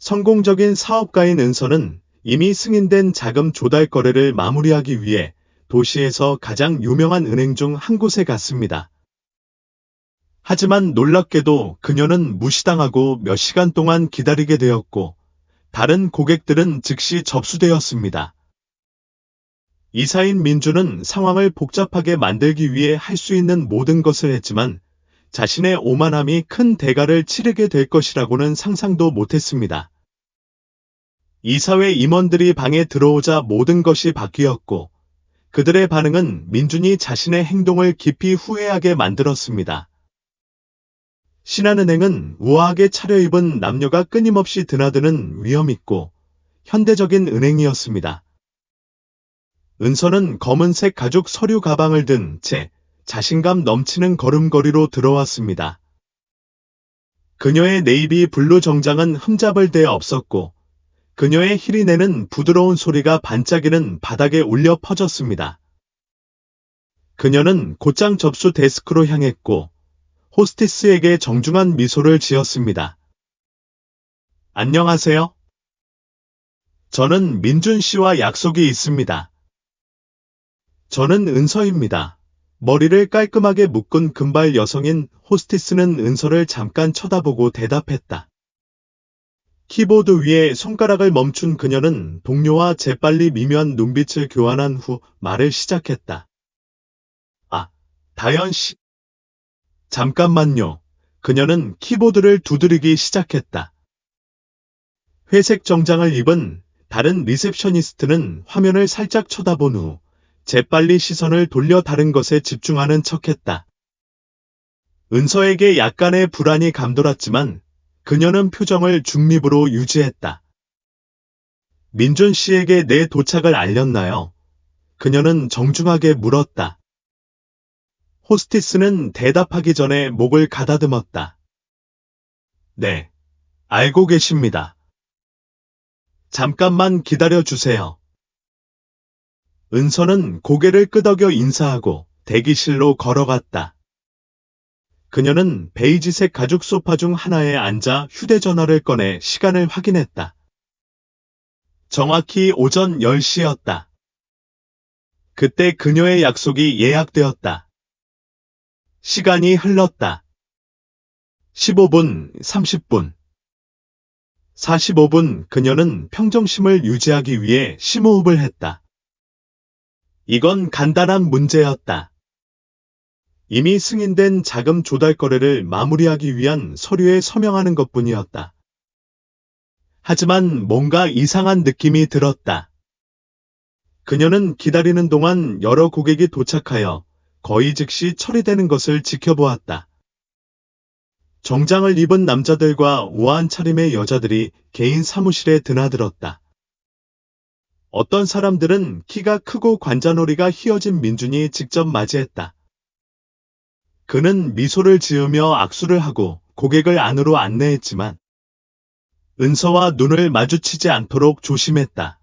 성공적인 사업가인 은서는 이미 승인된 자금 조달 거래를 마무리하기 위해 도시에서 가장 유명한 은행 중 한 곳에 갔습니다. 하지만 놀랍게도 그녀는 무시당하고 몇 시간 동안 기다리게 되었고 다른 고객들은 즉시 접수되었습니다. 이사인 민주는 상황을 복잡하게 만들기 위해 할 수 있는 모든 것을 했지만 자신의 오만함이 큰 대가를 치르게 될 것이라고는 상상도 못했습니다. 이사회 임원들이 방에 들어오자 모든 것이 바뀌었고 그들의 반응은 민준이 자신의 행동을 깊이 후회하게 만들었습니다. 신한은행은 우아하게 차려입은 남녀가 끊임없이 드나드는 위험있고 현대적인 은행이었습니다. 은서는 검은색 가죽 서류 가방을 든 채 자신감 넘치는 걸음걸이로 들어왔습니다. 그녀의 네이비 블루 정장은 흠잡을 데 없었고 그녀의 힐이 내는 부드러운 소리가 반짝이는 바닥에 울려 퍼졌습니다. 그녀는 곧장 접수 데스크로 향했고 호스티스에게 정중한 미소를 지었습니다. 안녕하세요. 저는 민준 씨와 약속이 있습니다. 저는 은서입니다. 머리를 깔끔하게 묶은 금발 여성인 호스티스는 은서를 잠깐 쳐다보고 대답했다. 키보드 위에 손가락을 멈춘 그녀는 동료와 재빨리 미묘한 눈빛을 교환한 후 말을 시작했다. 아, 다현 씨. 잠깐만요. 그녀는 키보드를 두드리기 시작했다. 회색 정장을 입은 다른 리셉셔니스트는 화면을 살짝 쳐다본 후 재빨리 시선을 돌려 다른 것에 집중하는 척했다. 은서에게 약간의 불안이 감돌았지만 그녀는 표정을 중립으로 유지했다. 민준 씨에게 내 도착을 알렸나요? 그녀는 정중하게 물었다. 호스티스는 대답하기 전에 목을 가다듬었다. 네, 알고 계십니다. 잠깐만 기다려 주세요. 은서는 고개를 끄덕여 인사하고 대기실로 걸어갔다. 그녀는 베이지색 가죽 소파 중 하나에 앉아 휴대전화를 꺼내 시간을 확인했다. 정확히 오전 10시였다. 그때 그녀의 약속이 예약되었다. 시간이 흘렀다. 15분, 30분. 45분 그녀는 평정심을 유지하기 위해 심호흡을 했다. 이건 간단한 문제였다. 이미 승인된 자금 조달 거래를 마무리하기 위한 서류에 서명하는 것 뿐이었다. 하지만 뭔가 이상한 느낌이 들었다. 그녀는 기다리는 동안 여러 고객이 도착하여 거의 즉시 처리되는 것을 지켜보았다. 정장을 입은 남자들과 우아한 차림의 여자들이 개인 사무실에 드나들었다. 어떤 사람들은 키가 크고 관자놀이가 휘어진 민준이 직접 맞이했다. 그는 미소를 지으며 악수를 하고 고객을 안으로 안내했지만 은서와 눈을 마주치지 않도록 조심했다.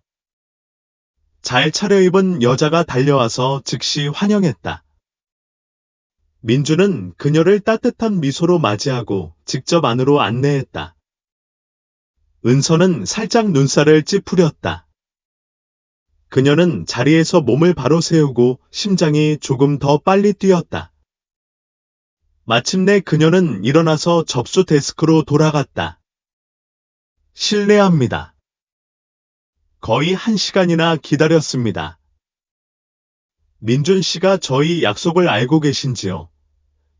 잘 차려입은 여자가 달려와서 즉시 환영했다. 민주는 그녀를 따뜻한 미소로 맞이하고 직접 안으로 안내했다. 은서는 살짝 눈살을 찌푸렸다. 그녀는 자리에서 몸을 바로 세우고 심장이 조금 더 빨리 뛰었다. 마침내 그녀는 일어나서 접수 데스크로 돌아갔다. 실례합니다. 거의 한 시간이나 기다렸습니다. 민준 씨가 저희 약속을 알고 계신지요?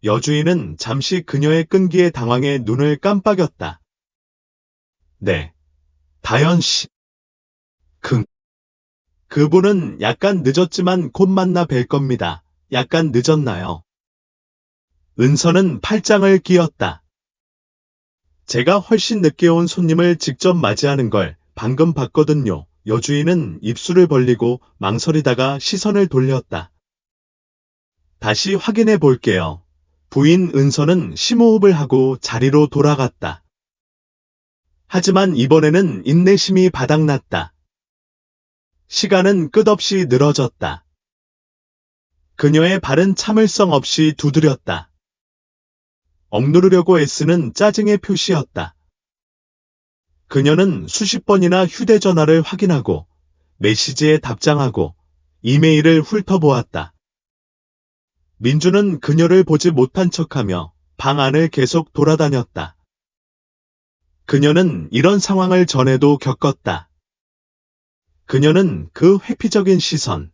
여주인은 잠시 그녀의 끈기에 당황해 눈을 깜빡였다. 네. 다현 씨. 그, 그분은 약간 늦었지만 곧 만나 뵐 겁니다. 약간 늦었나요? 은서는 팔짱을 끼었다. 제가 훨씬 늦게 온 손님을 직접 맞이하는 걸 방금 봤거든요. 여주인은 입술을 벌리고 망설이다가 시선을 돌렸다. 다시 확인해 볼게요. 부인 은서는 심호흡을 하고 자리로 돌아갔다. 하지만 이번에는 인내심이 바닥났다. 시간은 끝없이 늘어졌다. 그녀의 발은 참을성 없이 두드렸다. 억누르려고 애쓰는 짜증의 표시였다. 그녀는 수십 번이나 휴대전화를 확인하고 메시지에 답장하고 이메일을 훑어보았다. 민주는 그녀를 보지 못한 척하며 방 안을 계속 돌아다녔다. 그녀는 이런 상황을 전에도 겪었다. 그녀는 그 회피적인 시선,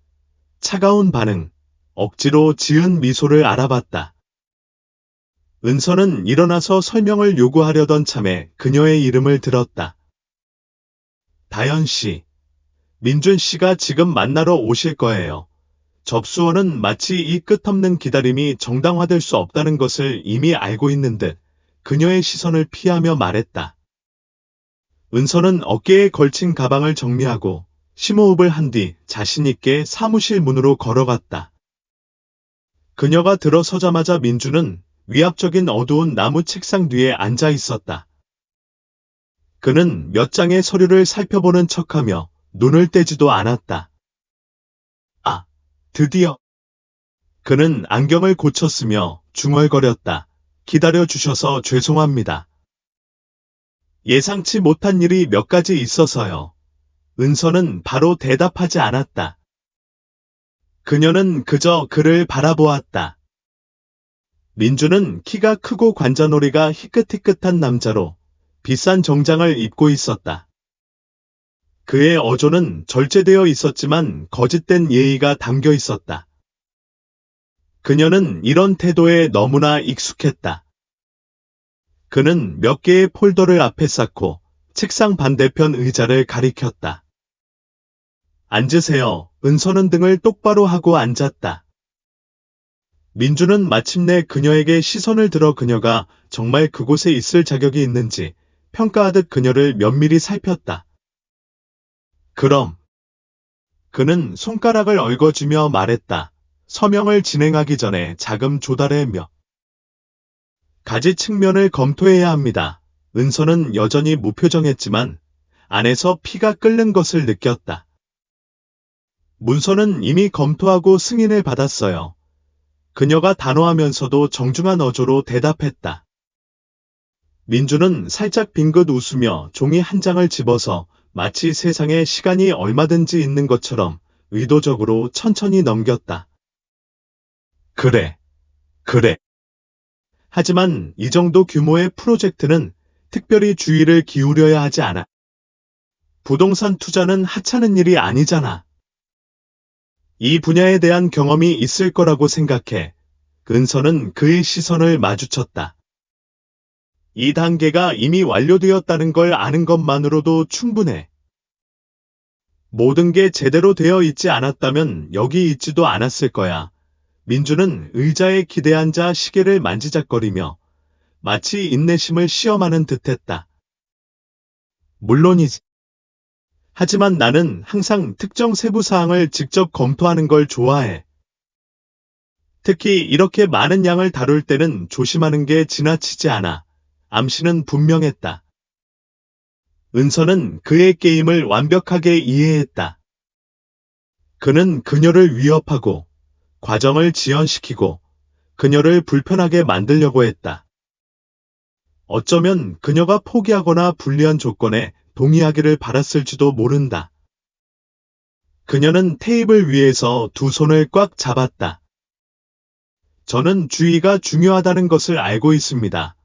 차가운 반응, 억지로 지은 미소를 알아봤다. 은서는 일어나서 설명을 요구하려던 참에 그녀의 이름을 들었다. 다현 씨, 민준 씨가 지금 만나러 오실 거예요. 접수원은 마치 이 끝없는 기다림이 정당화될 수 없다는 것을 이미 알고 있는 듯 그녀의 시선을 피하며 말했다. 은서는 어깨에 걸친 가방을 정리하고 심호흡을 한 뒤 자신있게 사무실 문으로 걸어갔다. 그녀가 들어서자마자 민주는 위압적인 어두운 나무 책상 뒤에 앉아 있었다. 그는 몇 장의 서류를 살펴보는 척하며 눈을 떼지도 않았다. 아, 드디어. 그는 안경을 고쳤으며 중얼거렸다. 기다려 주셔서 죄송합니다. 예상치 못한 일이 몇 가지 있어서요. 은서는 바로 대답하지 않았다. 그녀는 그저 그를 바라보았다. 민주는 키가 크고 관자놀이가 희끗희끗한 남자로 비싼 정장을 입고 있었다. 그의 어조는 절제되어 있었지만 거짓된 예의가 담겨 있었다. 그녀는 이런 태도에 너무나 익숙했다. 그는 몇 개의 폴더를 앞에 쌓고 책상 반대편 의자를 가리켰다. 앉으세요. 은서는 등을 똑바로 하고 앉았다. 민주는 마침내 그녀에게 시선을 들어 그녀가 정말 그곳에 있을 자격이 있는지 평가하듯 그녀를 면밀히 살폈다. 그럼. 그는 손가락을 얽어주며 말했다. 서명을 진행하기 전에 자금 조달에 몇 가지 측면을 검토해야 합니다. 은서는 여전히 무표정했지만 안에서 피가 끓는 것을 느꼈다. 문서는 이미 검토하고 승인을 받았어요. 그녀가 단호하면서도 정중한 어조로 대답했다. 민주는 살짝 빙긋 웃으며 종이 한 장을 집어서 마치 세상에 시간이 얼마든지 있는 것처럼 의도적으로 천천히 넘겼다. 그래, 그래. 하지만 이 정도 규모의 프로젝트는 특별히 주의를 기울여야 하지 않아. 부동산 투자는 하찮은 일이 아니잖아. 이 분야에 대한 경험이 있을 거라고 생각해. 근서는 그의 시선을 마주쳤다. 이 단계가 이미 완료되었다는 걸 아는 것만으로도 충분해. 모든 게 제대로 되어 있지 않았다면 여기 있지도 않았을 거야. 민주는 의자에 기대앉아 시계를 만지작거리며 마치 인내심을 시험하는 듯했다. 물론이지. 하지만 나는 항상 특정 세부 사항을 직접 검토하는 걸 좋아해. 특히 이렇게 많은 양을 다룰 때는 조심하는 게 지나치지 않아. 암시는 분명했다. 은서는 그의 게임을 완벽하게 이해했다. 그는 그녀를 위협하고 과정을 지연시키고 그녀를 불편하게 만들려고 했다. 어쩌면 그녀가 포기하거나 불리한 조건에 동의하기를 바랐을지도 모른다. 그녀는 테이블 위에서 두 손을 꽉 잡았다. 저는 주의가 중요하다는 것을 알고 있습니다.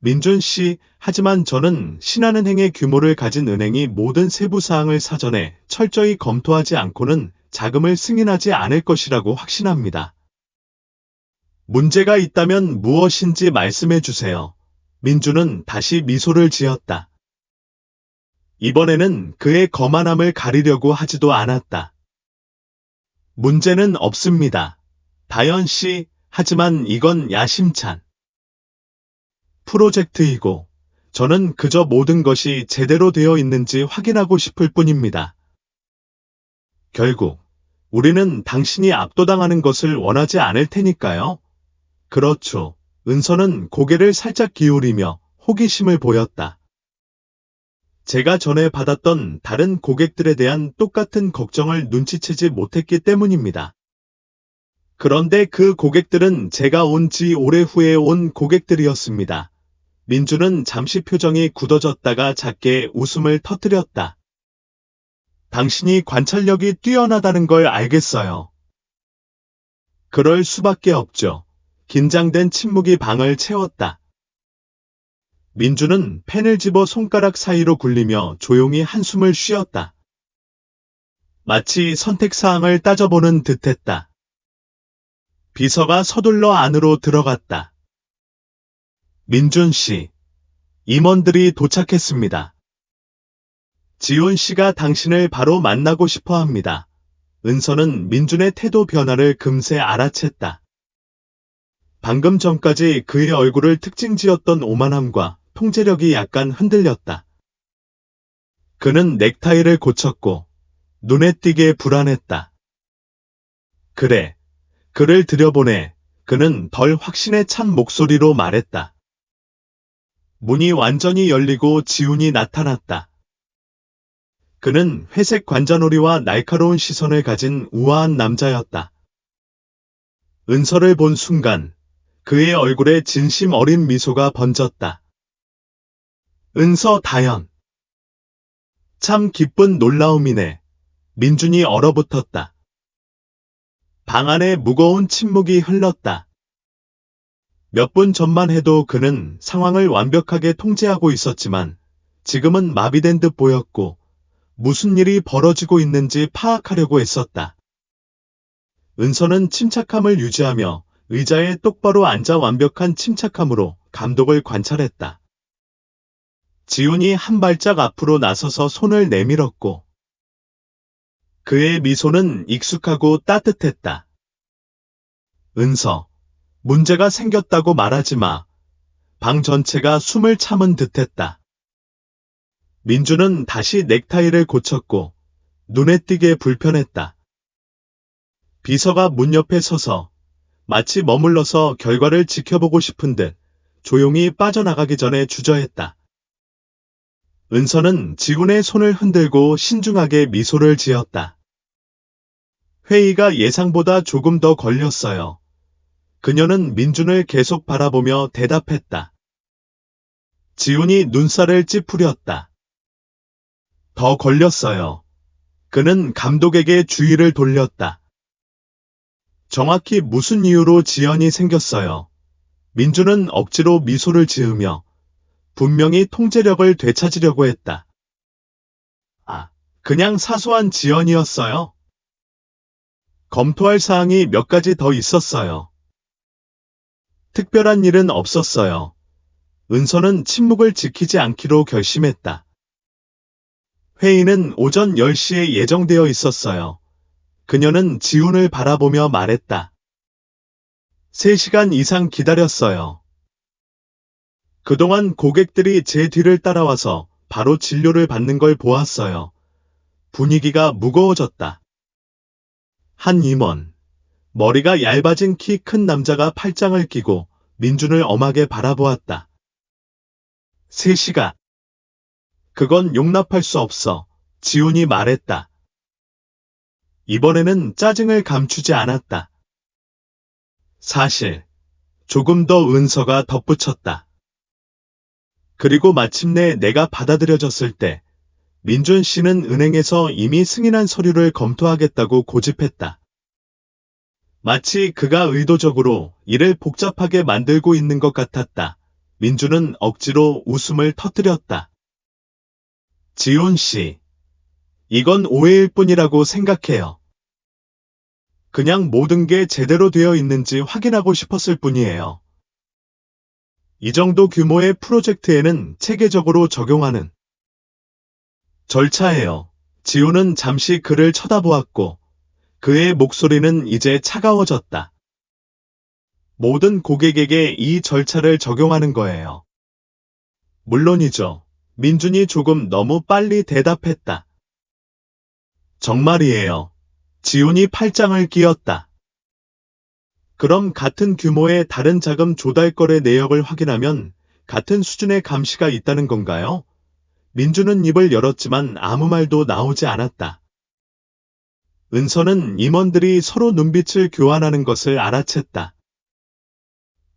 민준 씨, 하지만 저는 신한은행의 규모를 가진 은행이 모든 세부 사항을 사전에 철저히 검토하지 않고는 자금을 승인하지 않을 것이라고 확신합니다. 문제가 있다면 무엇인지 말씀해 주세요. 민주는 다시 미소를 지었다. 이번에는 그의 거만함을 가리려고 하지도 않았다. 문제는 없습니다. 다현 씨, 하지만 이건 야심찬. 프로젝트이고 저는 그저 모든 것이 제대로 되어 있는지 확인하고 싶을 뿐입니다. 결국 우리는 당신이 압도당하는 것을 원하지 않을 테니까요. 그렇죠. 은서는 고개를 살짝 기울이며 호기심을 보였다. 제가 전에 받았던 다른 고객들에 대한 똑같은 걱정을 눈치채지 못했기 때문입니다. 그런데 그 고객들은 제가 온 지 오래 후에 온 고객들이었습니다. 민주는 잠시 표정이 굳어졌다가 작게 웃음을 터뜨렸다. 당신이 관찰력이 뛰어나다는 걸 알겠어요. 그럴 수밖에 없죠. 긴장된 침묵이 방을 채웠다. 민주는 펜을 집어 손가락 사이로 굴리며 조용히 한숨을 쉬었다. 마치 선택사항을 따져보는 듯했다. 비서가 서둘러 안으로 들어갔다. 민준 씨, 임원들이 도착했습니다. 지훈 씨가 당신을 바로 만나고 싶어 합니다. 은서는 민준의 태도 변화를 금세 알아챘다. 방금 전까지 그의 얼굴을 특징 지었던 오만함과 통제력이 약간 흔들렸다. 그는 넥타이를 고쳤고 눈에 띄게 불안했다. 그래, 그를 들여보내. 그는 덜 확신에 찬 목소리로 말했다. 문이 완전히 열리고 지훈이 나타났다. 그는 회색 관자놀이와 날카로운 시선을 가진 우아한 남자였다. 은서를 본 순간 그의 얼굴에 진심 어린 미소가 번졌다. 은서 다현. 참 기쁜 놀라움이네. 민준이 얼어붙었다. 방 안에 무거운 침묵이 흘렀다. 몇 분 전만 해도 그는 상황을 완벽하게 통제하고 있었지만 지금은 마비된 듯 보였고 무슨 일이 벌어지고 있는지 파악하려고 했었다. 은서는 침착함을 유지하며 의자에 똑바로 앉아 완벽한 침착함으로 감독을 관찰했다. 지훈이 한 발짝 앞으로 나서서 손을 내밀었고 그의 미소는 익숙하고 따뜻했다. 은서, 문제가 생겼다고 말하지 마. 방 전체가 숨을 참은 듯했다. 민주는 다시 넥타이를 고쳤고 눈에 띄게 불편했다. 비서가 문 옆에 서서 마치 머물러서 결과를 지켜보고 싶은 듯 조용히 빠져나가기 전에 주저했다. 은서는 지훈의 손을 흔들고 신중하게 미소를 지었다. 회의가 예상보다 조금 더 걸렸어요. 그녀는 민준을 계속 바라보며 대답했다. 지훈이 눈살을 찌푸렸다. 더 걸렸어요. 그는 감독에게 주의를 돌렸다. 정확히 무슨 이유로 지연이 생겼어요. 민준은 억지로 미소를 지으며 분명히 통제력을 되찾으려고 했다. 아, 그냥 사소한 지연이었어요. 검토할 사항이 몇 가지 더 있었어요. 특별한 일은 없었어요. 은서는 침묵을 지키지 않기로 결심했다. 회의는 오전 10시에 예정되어 있었어요. 그녀는 지훈을 바라보며 말했다. 3시간 이상 기다렸어요. 그동안 고객들이 제 뒤를 따라와서 바로 진료를 받는 걸 보았어요. 분위기가 무거워졌다. 한 임원, 머리가 얇아진 키 큰 남자가 팔짱을 끼고 민준을 엄하게 바라보았다. 3시간. 그건 용납할 수 없어. 지훈이 말했다. 이번에는 짜증을 감추지 않았다. 사실, 조금 더 은서가 덧붙였다. 그리고 마침내 내가 받아들여졌을 때 민준 씨는 은행에서 이미 승인한 서류를 검토하겠다고 고집했다. 마치 그가 의도적으로 일을 복잡하게 만들고 있는 것 같았다. 민준은 억지로 웃음을 터뜨렸다. 지훈 씨, 이건 오해일 뿐이라고 생각해요. 그냥 모든 게 제대로 되어 있는지 확인하고 싶었을 뿐이에요. 이 정도 규모의 프로젝트에는 체계적으로 적용하는 절차예요. 지호는 잠시 그를 쳐다보았고 그의 목소리는 이제 차가워졌다. 모든 고객에게 이 절차를 적용하는 거예요. 물론이죠. 민준이 조금 너무 빨리 대답했다. 정말이에요. 지훈이 팔짱을 끼었다. 그럼 같은 규모의 다른 자금 조달 거래 내역을 확인하면 같은 수준의 감시가 있다는 건가요? 민주는 입을 열었지만 아무 말도 나오지 않았다. 은서는 임원들이 서로 눈빛을 교환하는 것을 알아챘다.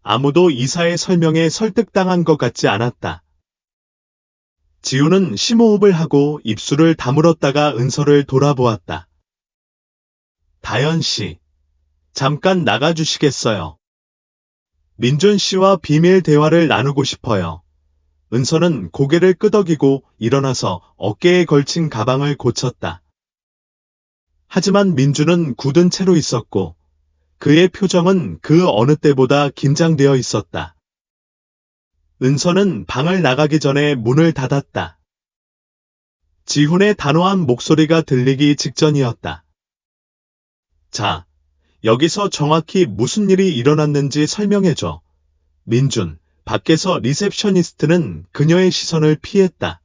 아무도 이사의 설명에 설득당한 것 같지 않았다. 지우는 심호흡을 하고 입술을 다물었다가 은서를 돌아보았다. 다현 씨, 잠깐 나가주시겠어요? 민준 씨와 비밀 대화를 나누고 싶어요. 은서는 고개를 끄덕이고 일어나서 어깨에 걸친 가방을 고쳤다. 하지만 민준은 굳은 채로 있었고 그의 표정은 그 어느 때보다 긴장되어 있었다. 은서는 방을 나가기 전에 문을 닫았다. 지훈의 단호한 목소리가 들리기 직전이었다. 자, 여기서 정확히 무슨 일이 일어났는지 설명해줘. 민준, 밖에서 리셉셔니스트는 그녀의 시선을 피했다.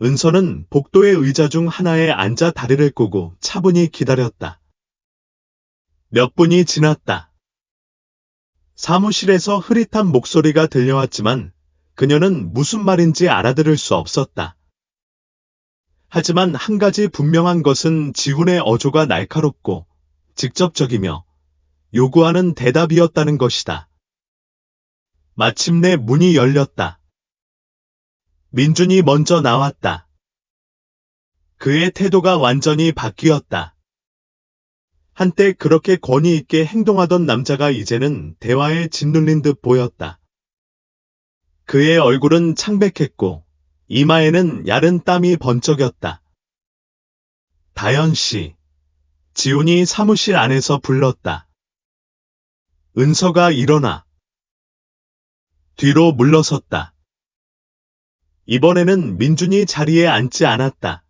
은서는 복도의 의자 중 하나에 앉아 다리를 꼬고 차분히 기다렸다. 몇 분이 지났다. 사무실에서 흐릿한 목소리가 들려왔지만 그녀는 무슨 말인지 알아들을 수 없었다. 하지만 한 가지 분명한 것은 지훈의 어조가 날카롭고 직접적이며 요구하는 대답이었다는 것이다. 마침내 문이 열렸다. 민준이 먼저 나왔다. 그의 태도가 완전히 바뀌었다. 한때 그렇게 권위 있게 행동하던 남자가 이제는 대화에 짓눌린 듯 보였다. 그의 얼굴은 창백했고 이마에는 야른 땀이 번쩍였다. 다현 씨, 지훈이 사무실 안에서 불렀다. 은서가 일어나. 뒤로 물러섰다. 이번에는 민준이 자리에 앉지 않았다.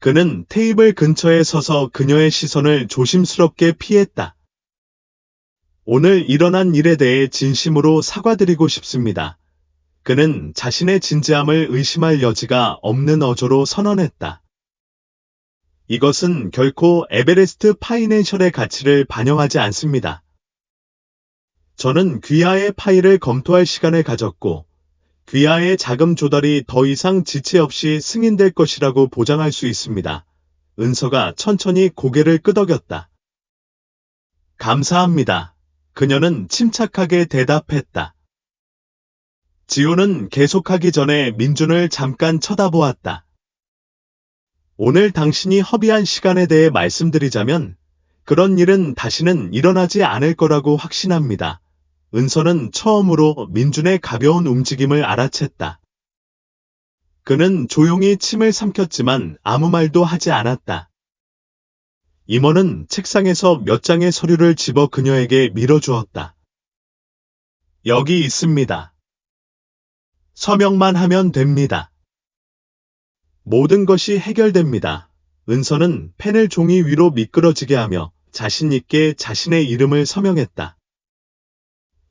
그는 테이블 근처에 서서 그녀의 시선을 조심스럽게 피했다. 오늘 일어난 일에 대해 진심으로 사과드리고 싶습니다. 그는 자신의 진지함을 의심할 여지가 없는 어조로 선언했다. 이것은 결코 에베레스트 파이낸셜의 가치를 반영하지 않습니다. 저는 귀하의 파일을 검토할 시간을 가졌고, 귀하의 자금 조달이 더 이상 지체 없이 승인될 것이라고 보장할 수 있습니다. 은서가 천천히 고개를 끄덕였다. 감사합니다. 그녀는 침착하게 대답했다. 지호는 계속하기 전에 민준을 잠깐 쳐다보았다. 오늘 당신이 허비한 시간에 대해 말씀드리자면 그런 일은 다시는 일어나지 않을 거라고 확신합니다. 은서는 처음으로 민준의 가벼운 움직임을 알아챘다. 그는 조용히 침을 삼켰지만 아무 말도 하지 않았다. 임원은 책상에서 몇 장의 서류를 집어 그녀에게 밀어주었다. 여기 있습니다. 서명만 하면 됩니다. 모든 것이 해결됩니다. 은서는 펜을 종이 위로 미끄러지게 하며 자신있게 자신의 이름을 서명했다.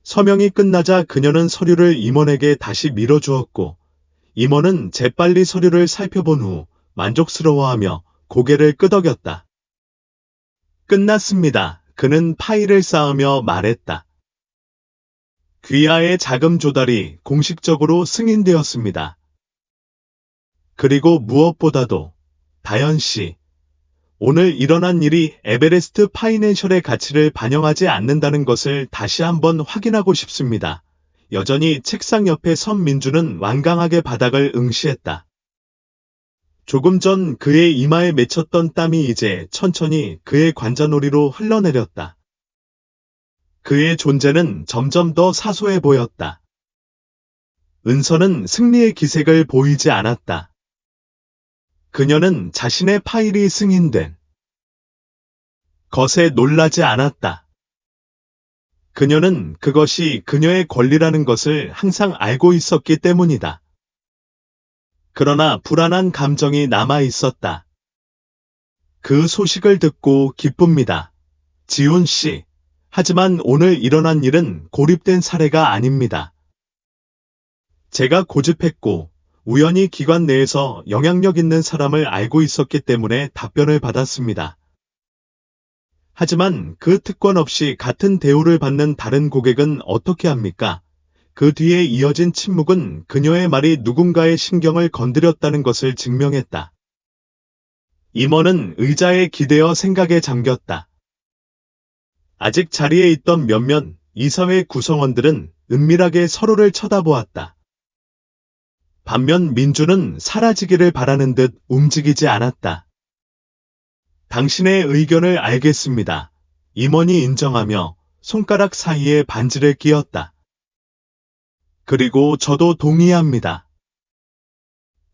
서명이 끝나자 그녀는 서류를 임원에게 다시 밀어주었고, 임원은 재빨리 서류를 살펴본 후 만족스러워하며 고개를 끄덕였다. 끝났습니다. 그는 파일을 쌓으며 말했다. 귀하의 자금 조달이 공식적으로 승인되었습니다. 그리고 무엇보다도 다현 씨, 오늘 일어난 일이 에베레스트 파이낸셜의 가치를 반영하지 않는다는 것을 다시 한번 확인하고 싶습니다. 여전히 책상 옆에 선 민주는 완강하게 바닥을 응시했다. 조금 전 그의 이마에 맺혔던 땀이 이제 천천히 그의 관자놀이로 흘러내렸다. 그의 존재는 점점 더 사소해 보였다. 은서는 승리의 기색을 보이지 않았다. 그녀는 자신의 파일이 승인된 것에 놀라지 않았다. 그녀는 그것이 그녀의 권리라는 것을 항상 알고 있었기 때문이다. 그러나 불안한 감정이 남아 있었다. 그 소식을 듣고 기쁩니다. 지훈 씨. 하지만 오늘 일어난 일은 고립된 사례가 아닙니다. 제가 고집했고 우연히 기관 내에서 영향력 있는 사람을 알고 있었기 때문에 답변을 받았습니다. 하지만 그 특권 없이 같은 대우를 받는 다른 고객은 어떻게 합니까? 그 뒤에 이어진 침묵은 그녀의 말이 누군가의 신경을 건드렸다는 것을 증명했다. 임원은 의자에 기대어 생각에 잠겼다. 아직 자리에 있던 몇몇 이사회 구성원들은 은밀하게 서로를 쳐다보았다. 반면 민주는 사라지기를 바라는 듯 움직이지 않았다. 당신의 의견을 알겠습니다. 임원이 인정하며 손가락 사이에 반지를 끼었다. 그리고 저도 동의합니다.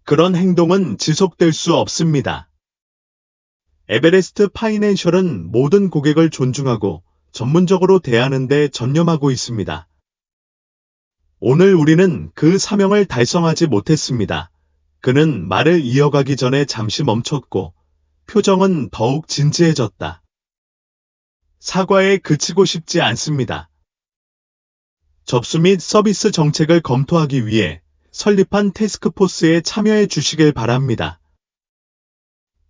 그런 행동은 지속될 수 없습니다. 에베레스트 파이낸셜은 모든 고객을 존중하고 전문적으로 대하는 데 전념하고 있습니다. 오늘 우리는 그 사명을 달성하지 못했습니다. 그는 말을 이어가기 전에 잠시 멈췄고 표정은 더욱 진지해졌다. 사과에 그치고 싶지 않습니다. 접수 및 서비스 정책을 검토하기 위해 설립한 테스크포스에 참여해 주시길 바랍니다.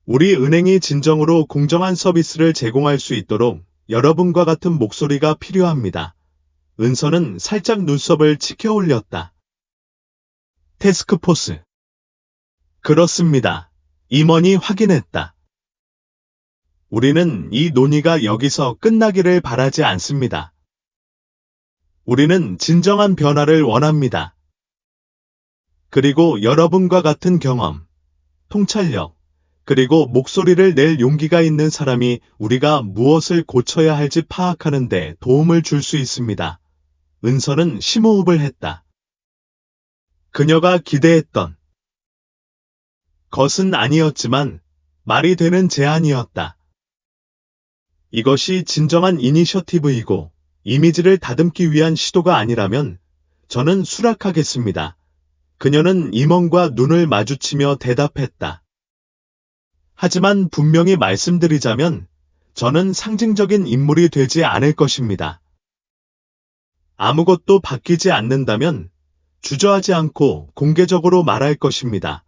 우리 은행이 진정으로 공정한 서비스를 제공할 수 있도록 여러분과 같은 목소리가 필요합니다. 은서는 살짝 눈썹을 치켜 올렸다. 테스크포스. 그렇습니다. 임원이 확인했다. 우리는 이 논의가 여기서 끝나기를 바라지 않습니다. 우리는 진정한 변화를 원합니다. 그리고 여러분과 같은 경험, 통찰력, 그리고 목소리를 낼 용기가 있는 사람이 우리가 무엇을 고쳐야 할지 파악하는 데 도움을 줄 수 있습니다. 은서는 심호흡을 했다. 그녀가 기대했던 것은 아니었지만 말이 되는 제안이었다. 이것이 진정한 이니셔티브이고 이미지를 다듬기 위한 시도가 아니라면 저는 수락하겠습니다. 그녀는 임원과 눈을 마주치며 대답했다. 하지만 분명히 말씀드리자면 저는 상징적인 인물이 되지 않을 것입니다. 아무것도 바뀌지 않는다면 주저하지 않고 공개적으로 말할 것입니다.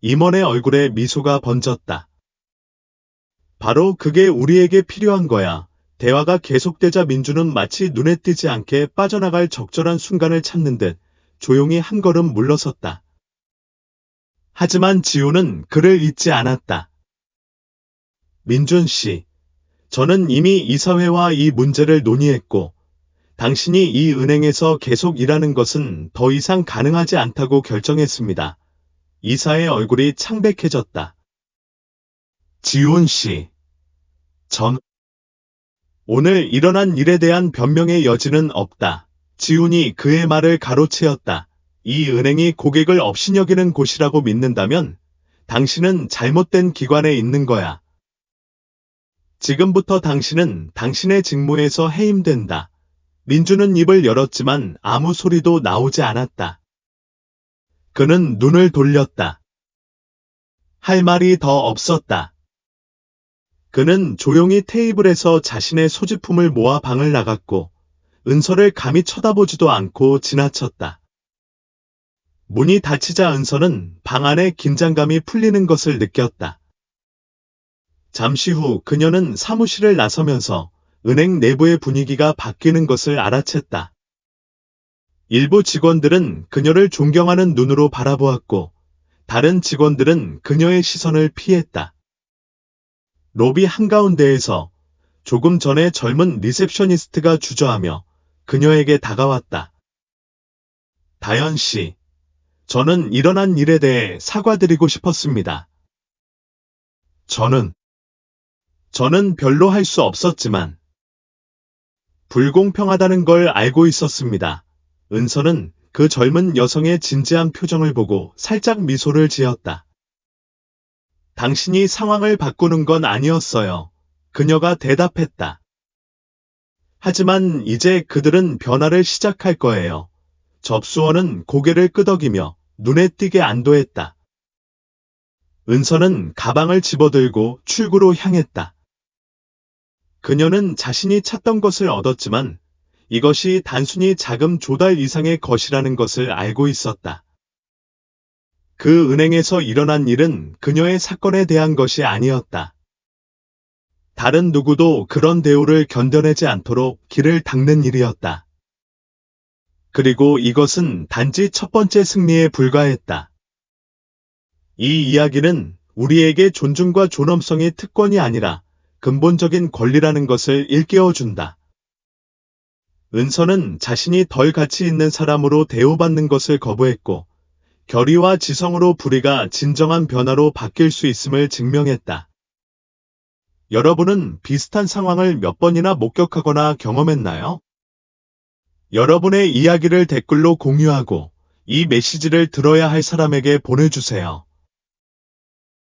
임원의 얼굴에 미소가 번졌다. 바로 그게 우리에게 필요한 거야. 대화가 계속되자 민주는 마치 눈에 띄지 않게 빠져나갈 적절한 순간을 찾는 듯 조용히 한 걸음 물러섰다. 하지만 지우는 그를 잊지 않았다. 민준 씨, 저는 이미 이사회와 이 문제를 논의했고, 당신이 이 은행에서 계속 일하는 것은 더 이상 가능하지 않다고 결정했습니다. 이사의 얼굴이 창백해졌다. 지훈 씨, 전 오늘 일어난 일에 대한 변명의 여지는 없다. 지훈이 그의 말을 가로채었다. 이 은행이 고객을 업신여기는 곳이라고 믿는다면 당신은 잘못된 기관에 있는 거야. 지금부터 당신은 당신의 직무에서 해임된다. 민주는 입을 열었지만 아무 소리도 나오지 않았다. 그는 눈을 돌렸다. 할 말이 더 없었다. 그는 조용히 테이블에서 자신의 소지품을 모아 방을 나갔고 은서를 감히 쳐다보지도 않고 지나쳤다. 문이 닫히자 은서는 방 안에 긴장감이 풀리는 것을 느꼈다. 잠시 후 그녀는 사무실을 나서면서 은행 내부의 분위기가 바뀌는 것을 알아챘다. 일부 직원들은 그녀를 존경하는 눈으로 바라보았고, 다른 직원들은 그녀의 시선을 피했다. 로비 한가운데에서 조금 전에 젊은 리셉셔니스트가 주저하며 그녀에게 다가왔다. 다현 씨, 저는 일어난 일에 대해 사과드리고 싶었습니다. 저는 저는 별로 할 수 없었지만 불공평하다는 걸 알고 있었습니다. 은서는 그 젊은 여성의 진지한 표정을 보고 살짝 미소를 지었다. 당신이 상황을 바꾸는 건 아니었어요. 그녀가 대답했다. 하지만 이제 그들은 변화를 시작할 거예요. 접수원은 고개를 끄덕이며 눈에 띄게 안도했다. 은서는 가방을 집어들고 출구로 향했다. 그녀는 자신이 찾던 것을 얻었지만 이것이 단순히 자금 조달 이상의 것이라는 것을 알고 있었다. 그 은행에서 일어난 일은 그녀의 사건에 대한 것이 아니었다. 다른 누구도 그런 대우를 견뎌내지 않도록 길을 닦는 일이었다. 그리고 이것은 단지 첫 번째 승리에 불과했다. 이 이야기는 우리에게 존중과 존엄성의 특권이 아니라 근본적인 권리라는 것을 일깨워준다. 은서는 자신이 덜 가치 있는 사람으로 대우받는 것을 거부했고, 결의와 지성으로 불의가 진정한 변화로 바뀔 수 있음을 증명했다. 여러분은 비슷한 상황을 몇 번이나 목격하거나 경험했나요? 여러분의 이야기를 댓글로 공유하고 이 메시지를 들어야 할 사람에게 보내주세요.